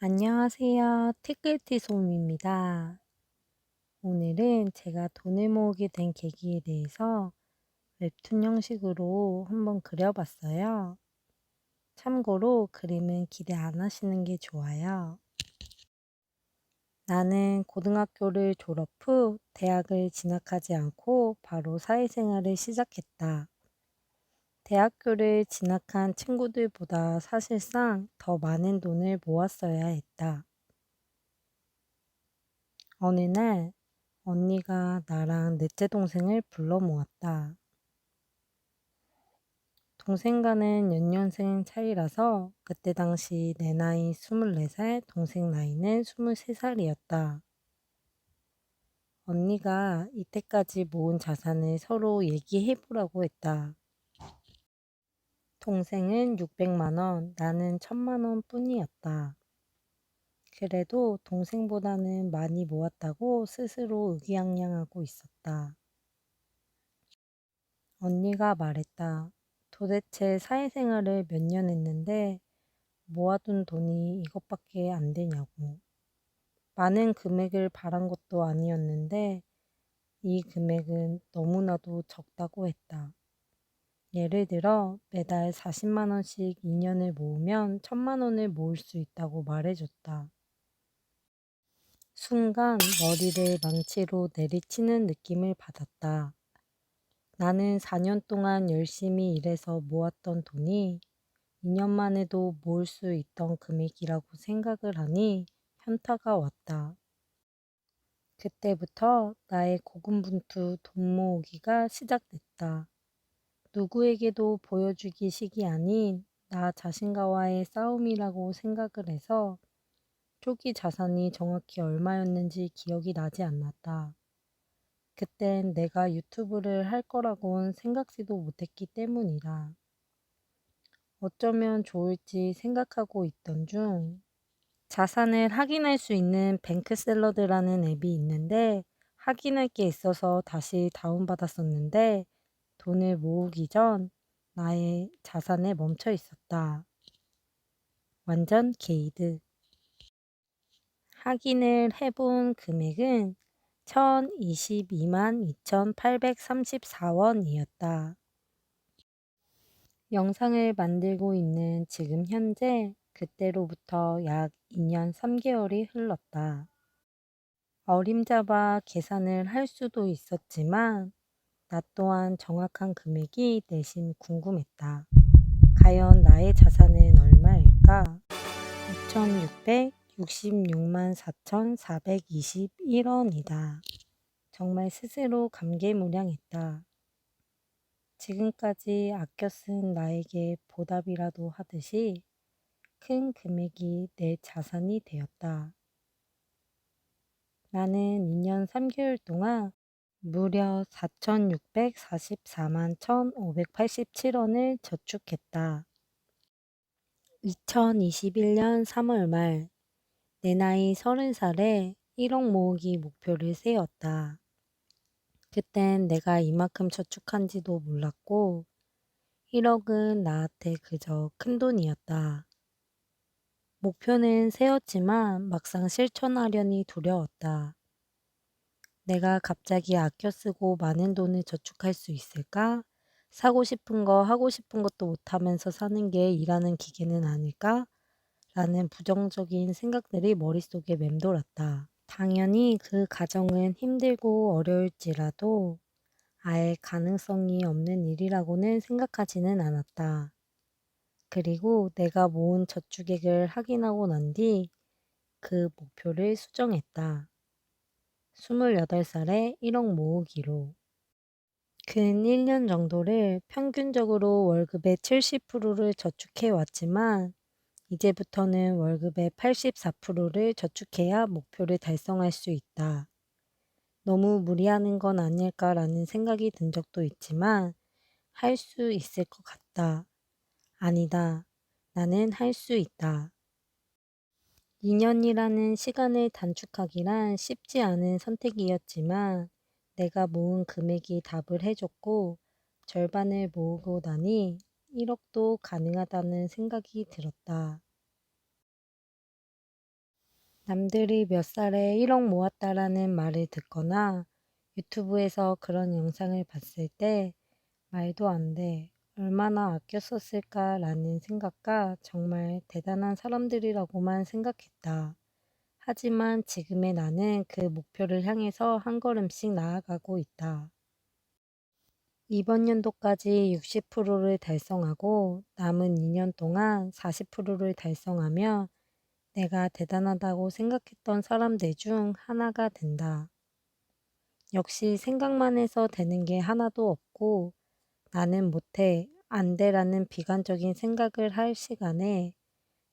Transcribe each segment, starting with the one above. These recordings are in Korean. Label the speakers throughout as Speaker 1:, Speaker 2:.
Speaker 1: 안녕하세요. 티끌티솜입니다. 오늘은 제가 돈을 모으게 된 계기에 대해서 웹툰 형식으로 한번 그려봤어요. 참고로 그림은 기대 안 하시는 게 좋아요. 나는 고등학교를 졸업 후 대학을 진학하지 않고 바로 사회생활을 시작했다. 대학교를 진학한 친구들보다 사실상 더 많은 돈을 모았어야 했다. 어느 날 언니가 나랑 넷째 동생을 불러 모았다. 동생과는 연년생 차이라서 그때 당시 내 나이 24살, 동생 나이는 23살이었다. 언니가 이때까지 모은 자산을 서로 얘기해보라고 했다. 동생은 600만 원, 나는 1000만 원 뿐이었다. 그래도 동생보다는 많이 모았다고 스스로 의기양양하고 있었다. 언니가 말했다. 도대체 사회생활을 몇 년 했는데 모아둔 돈이 이것밖에 안 되냐고. 많은 금액을 바란 것도 아니었는데 이 금액은 너무나도 적다고 했다. 예를 들어 매달 40만 원씩 2년을 모으면 1000만 원을 모을 수 있다고 말해줬다. 순간 머리를 망치로 내리치는 느낌을 받았다. 나는 4년 동안 열심히 일해서 모았던 돈이 2년 만에도 모을 수 있던 금액이라고 생각을 하니 현타가 왔다. 그때부터 나의 고군분투 돈 모으기가 시작됐다. 누구에게도 보여주기 식이 아닌 나 자신과의 싸움이라고 생각을 해서 초기 자산이 정확히 얼마였는지 기억이 나지 않았다. 그땐 내가 유튜브를 할 거라곤 생각지도 못했기 때문이다. 어쩌면 좋을지 생각하고 있던 중 자산을 확인할 수 있는 뱅크샐러드라는 앱이 있는데 확인할 게 있어서 다시 다운받았었는데 돈을 모으기 전 나의 자산에 멈춰 있었다. 완전 게이드. 확인을 해본 금액은 1022만 2834원이었다. 영상을 만들고 있는 지금 현재 그때로부터 약 2년 3개월이 흘렀다. 어림잡아 계산을 할 수도 있었지만 나 또한 정확한 금액이 내심 궁금했다. 과연 나의 자산은 얼마일까? 6,666만 4,421원이다. 정말 스스로 감개무량했다. 지금까지 아껴 쓴 나에게 보답이라도 하듯이 큰 금액이 내 자산이 되었다. 나는 2년 3개월 동안 무려 4,644만 1,587원을 저축했다. 2021년 3월 말, 내 나이 30살에 1억 모으기 목표를 세웠다. 그땐 내가 이만큼 저축한지도 몰랐고, 1억은 나한테 그저 큰 돈이었다. 목표는 세웠지만 막상 실천하려니 두려웠다. 내가 갑자기 아껴 쓰고 많은 돈을 저축할 수 있을까? 사고 싶은 거, 하고 싶은 것도 못하면서 사는 게 일하는 기계는 아닐까? 라는 부정적인 생각들이 머릿속에 맴돌았다. 당연히 그 과정은 힘들고 어려울지라도 아예 가능성이 없는 일이라고는 생각하지는 않았다. 그리고 내가 모은 저축액을 확인하고 난 뒤 그 목표를 수정했다. 28살에 1억 모으기로. 근 1년 정도를 평균적으로 월급의 70%를 저축해 왔지만 이제부터는 월급의 84%를 저축해야 목표를 달성할 수 있다. 너무 무리하는 건 아닐까라는 생각이 든 적도 있지만 할 수 있을 것 같다. 아니다. 나는 할 수 있다. 2년이라는 시간을 단축하기란 쉽지 않은 선택이었지만 내가 모은 금액이 답을 해줬고 절반을 모으고 나니 1억도 가능하다는 생각이 들었다. 남들이 몇 살에 1억 모았다라는 말을 듣거나 유튜브에서 그런 영상을 봤을 때 말도 안 돼. 얼마나 아껴 썼을까라는 생각과 정말 대단한 사람들이라고만 생각했다. 하지만 지금의 나는 그 목표를 향해서 한 걸음씩 나아가고 있다. 이번 연도까지 60%를 달성하고 남은 2년 동안 40%를 달성하며 내가 대단하다고 생각했던 사람들 중 하나가 된다. 역시 생각만 해서 되는 게 하나도 없고 나는 못해, 안 돼라는 비관적인 생각을 할 시간에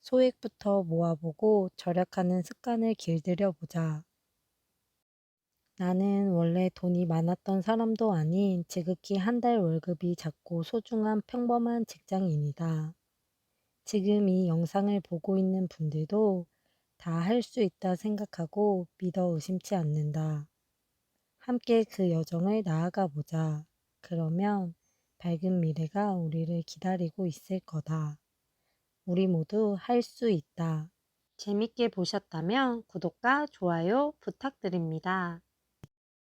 Speaker 1: 소액부터 모아보고 절약하는 습관을 길들여 보자. 나는 원래 돈이 많았던 사람도 아닌 지극히 한 달 월급이 작고 소중한 평범한 직장인이다. 지금 이 영상을 보고 있는 분들도 다 할 수 있다 생각하고 믿어 의심치 않는다. 함께 그 여정을 나아가 보자. 그러면 밝은 미래가 우리를 기다리고 있을 거다. 우리 모두 할 수 있다. 재밌게 보셨다면 구독과 좋아요 부탁드립니다.